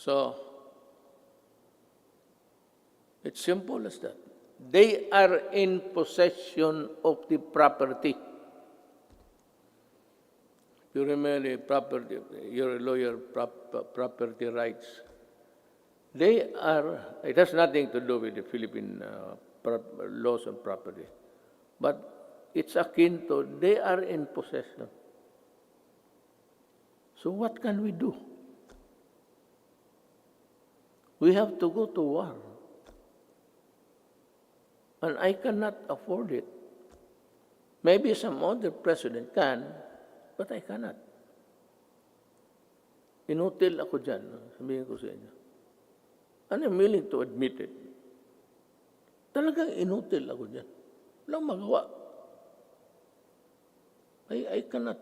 So, it's simple as that. They are in possession of the property. You remember property, you're a lawyer, prop, property rights. They are, it has nothing to do with the Philippine uh, laws on property. But it's akin to, they are in possession. So what can we do? We have to go to war. And I cannot afford it. Maybe some other president can, but I cannot. Inutil ako dyan, sabihin ko sa inyo. And I'm willing to admit it. Talagang inutil ako dyan. Walang magawa. I, I cannot.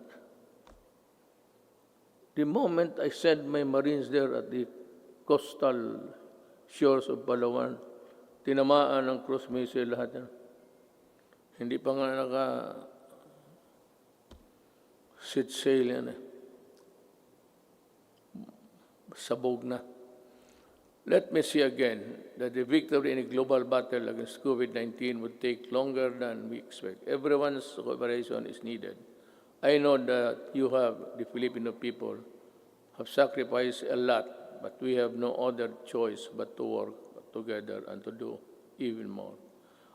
The moment I send my Marines there at the coastal shores of Palawan, tinamaan ng cruise missile lahat yan. Hindi pa nga naka sit sail yan eh. Sabog na. Let me see again that the victory in a global battle against COVID-19 would take longer than we expect. Everyone's cooperation is needed. I know that you have, the Filipino people, have sacrificed a lot, but we have no other choice but to work together and to do even more.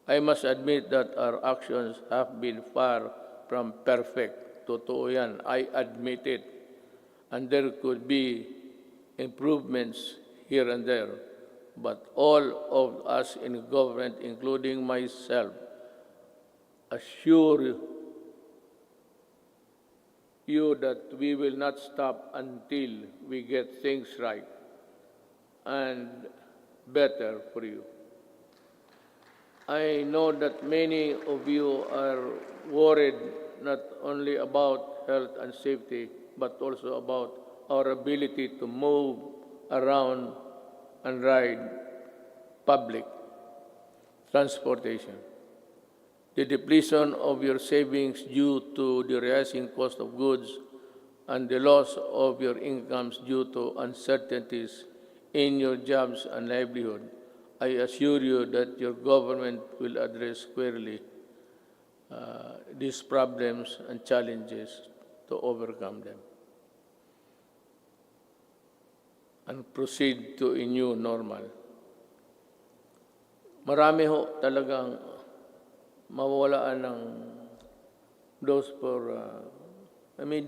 I must admit that our actions have been far from perfect. Totoo yan. I admit it. And there could be improvements here and there. But all of us in government, including myself, assure you that we will not stop until we get things right and better for you. I know that many of you are worried not only about health and safety, but also about our ability to move around and ride public transportation. The depletion of your savings due to the rising cost of goods and the loss of your incomes due to uncertainties in your jobs and livelihood, I assure you that your government will address squarely uh, these problems and challenges to overcome them and proceed to a new normal. Marami ho talagang mawawalaan ng those for, uh, I mean,